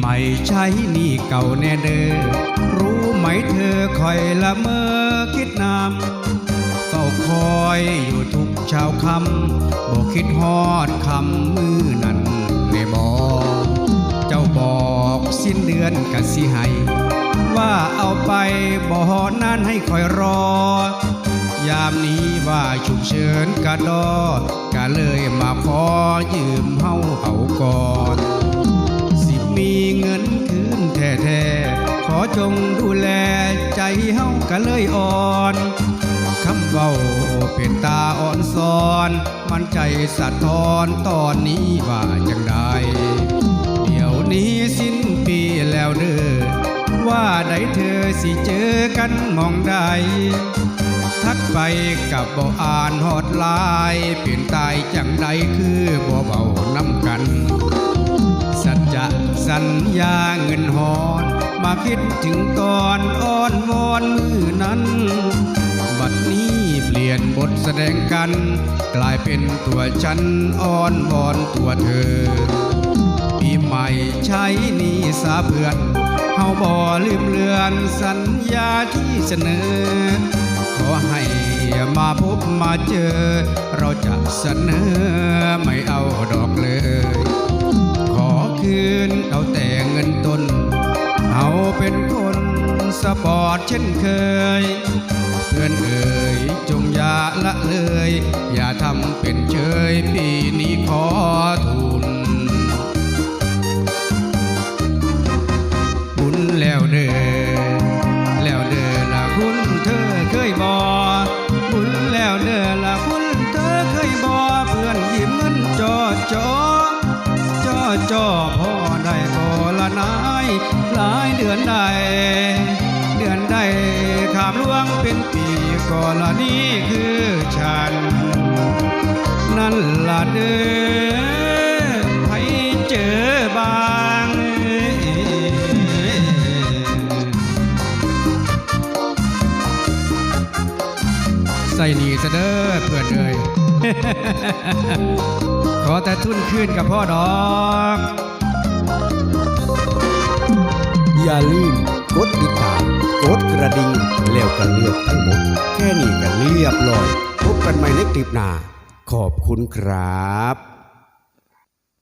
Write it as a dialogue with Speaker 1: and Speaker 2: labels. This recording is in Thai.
Speaker 1: ไม่ใช้นี่เก่าแน่เด้อรู้ไหมเธอคอยละเมอคิดนำเฝ้าคอยอยู่ทุกเช้าคำบอกคิดฮอดคำมือนั้นในบอกเจ้าบอกสิ้นเดือนกะสิให้ว่าเอาไปบ่อนั้นให้คอยรอ ยามนี้ว่าฉุกเฉินกะดอกะเลยมาขอยืมเฮาเอาก่อ จงดูแลใจเฮาก็เลยอ่อนคำเว้าเป็นตาอ่อนซอน มันใจสะท้อนตอนนี้ว่าจังใดเดี๋ยวนี้สิ้นปีแล้วเด้อว่าได้เธอสิเจอกันมองใดทักไปกับบ่อ่านฮอดไลน์เปลี่ยนตายจังใดคือบ่เบาน้ำกัน สัจจะสัญญาเงินหอน มาคิดถึงตอนอ้อนวอนมือนั้น บัดนี้เปลี่ยนบทแสดงกัน กลายเป็นตัวฉันอ้อนวอนตัวเธอ ปีใหม่ใช้นี่สาเพื่อนเฮาบ่ลืมเลือนสัญญาที่เสนอ ขอให้มาพบมาเจอ เราจะเสนอไม่เอา เป็นคนสปอร์ตเช่นเคย เพื่อนเอ่ยจงอย่าละเลย อย่าทำเป็นเฉยปีนี้ขอทุนบุญแล้วเด้อแล้วเด้อละคุณเธอเคยบอบุญแล้วเด้อละคุณเธอเคยบอเพื่อนยิ้มเงินจอจอจอจอพ่อได้ก็ละนา หลายเดือนได้เดือนได้ขามล่วงเป็นปีก็ละนี่คือฉัน นั่นละเด้อให้เจอบางใส่หนีซะเด้อเพื่อนเอ้ยขอแต่ทุนขึ้นกับพ่อดอก
Speaker 2: อย่าลืมกดติดตามกดกระดิ่งแล้วก็เลือกทั้งหมดแค่นี้ก็เรียบร้อย พบกันใหม่ในคลิปหน้า ขอบคุณครับ